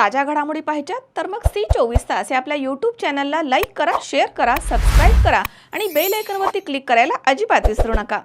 ताज्या घडामोडी पाहिजेत तर मग सी चोवीस तास या आपल्या यूट्यूब चॅनलला लाईक करा शेअर करा सबस्क्राईब करा आणि बेल आयकनवरती क्लिक करायला अजिबात विसरू नका.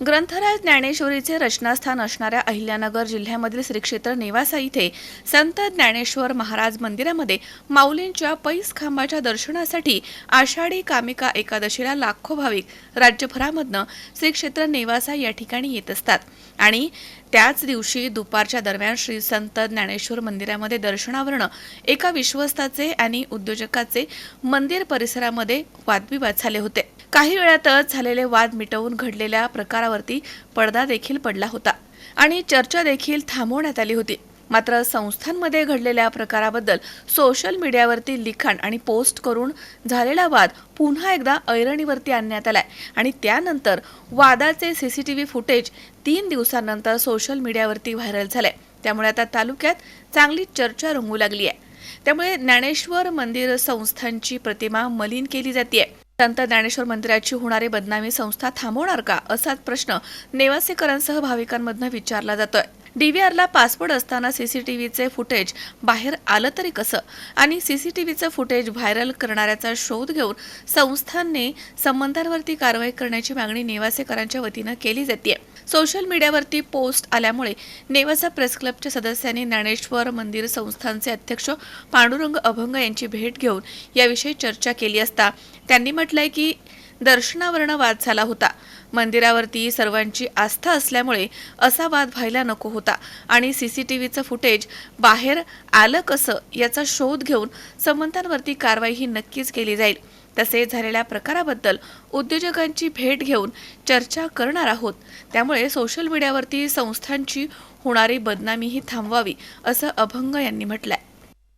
ग्रंथराज ज्ञानेश्वरीचे रचनास्थान असणाऱ्या अहिल्यानगर जिल्ह्यामधील श्री क्षेत्र नेवासा इथे संत ज्ञानेश्वर महाराज मंदिरामध्ये माऊलींच्या पैस खांबाच्या दर्शनासाठी आषाढी कामिका एकादशीला लाखो भाविक राज्यभरामधनं श्री क्षेत्र नेवासा या ठिकाणी येत असतात. आणि त्याच दिवशी दुपारच्या दरम्यान श्री संत ज्ञानेश्वर मंदिरामध्ये दर्शनावरणं एका विश्वस्ताचे आणि उद्योजकाचे मंदिर परिसरामध्ये वादविवाद झाले होते. काही वेळातच झालेले वाद मिटवून घडलेल्या प्रकारावरती पडदा देखील पडला होता आणि चर्चा देखील थांबवण्यात आली होती. मात्र संस्थांमध्ये घडलेल्या प्रकाराबद्दल सोशल मीडियावरती लिखाण आणि पोस्ट करून झालेला वाद पुन्हा एकदा ऐरणीवरती आणण्यात आलाय. आणि त्यानंतर वादाचे सीसीटीव्ही फुटेज तीन दिवसांनंतर सोशल मीडियावरती व्हायरल झालंय. त्यामुळे आता तालुक्यात चांगली चर्चा रंगू लागली आहे त्यामुळे ज्ञानेश्वर मंदिर संस्थांची प्रतिमा मलिन केली जाते संत ज्ञानेश्वर मंदिराची होणारी बदनामी संस्था थांबवणार का असाच प्रश्न नेवासेकरांसह भाविकांमधनं विचारला जातोय. डीव्हीआरला पासवर्ड असताना सीसीटीव्हीचे फुटेज बाहेर आलं तरी कसं? आणि सीसीटीव्हीचं फुटेज व्हायरल करणाऱ्याचा शोध घेऊन संस्थांनी संबंधांवरती कारवाई करण्याची मागणी नेवासेकरांच्या वतीनं केली जाते. सोशल मीडियावरती पोस्ट आल्यामुळे नेवासा प्रेस क्लबच्या सदस्यांनी ज्ञानेश्वर मंदिर संस्थांचे अध्यक्ष पांडुरंग अभंग यांची भेट घेऊन याविषयी चर्चा केली असता त्यांनी म्हटलंय की दर्शनावरनं वाद झाला होता. मंदिरावरती सर्वांची आस्था असल्यामुळे असा वाद व्हायला नको होता. आणि सीसीटीव्हीचं फुटेज बाहेर आलं कसं याचा शोध घेऊन संबंधांवरती कारवाई ही नक्कीच केली जाईल. तसेच झालेल्या प्रकाराबद्दल उद्योजकांची भेट घेऊन चर्चा करणार आहोत. त्यामुळे सोशल मीडियावरती संस्थांची होणारी बदनामीही थांबवावी असं अभंग यांनी म्हटलंय.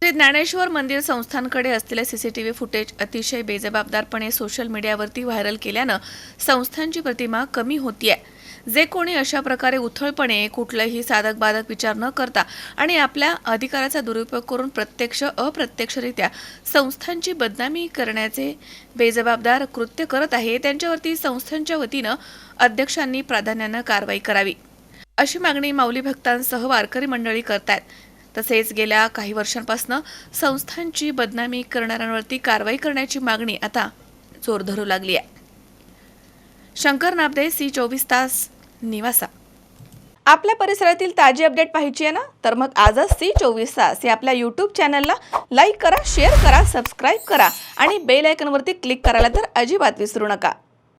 श्री ज्ञानेश्वर मंदिर संस्थांकडे असलेले सीसीटीव्ही फुटेज अतिशय बेजबाबदारपणे सोशल मीडियावरती व्हायरल केल्यानं संस्थांची प्रतिमा कमी होतीये. जे कोणी अशा प्रकारे उथळपणे कुठलाही साधक बाधक विचार न करता आणि आपल्या अधिकाराचा दुरुपयोग करून प्रत्यक्ष अप्रत्यक्षरित्या संस्थांची बदनामी करण्याचे बेजबाबदार कृत्य करत आहे त्यांच्यावरती संस्थांच्या वतीनं अध्यक्षांनी प्राधान्यानं कारवाई करावी. अशी मागणी माऊली भक्तांसह वारकरी मंडळी करतात तसेच गेल्या काही वर्षांपासून संस्थांची बदनामी करणाऱ्यांवरती कारवाई करण्याची मागणी आता जोर धरू लागली आहे. शंकर नाबदे सी चोवीस तास निवासा. आपल्या परिसरातील ताजी अपडेट पाहिजे आहे ना? तर मग आजच सी चोवीस तास या आपल्या यूट्यूब चॅनलला लाईक करा शेअर करा सबस्क्राईब करा आणि बेल आयकनवरती क्लिक करायला तर अजिबात विसरू नका.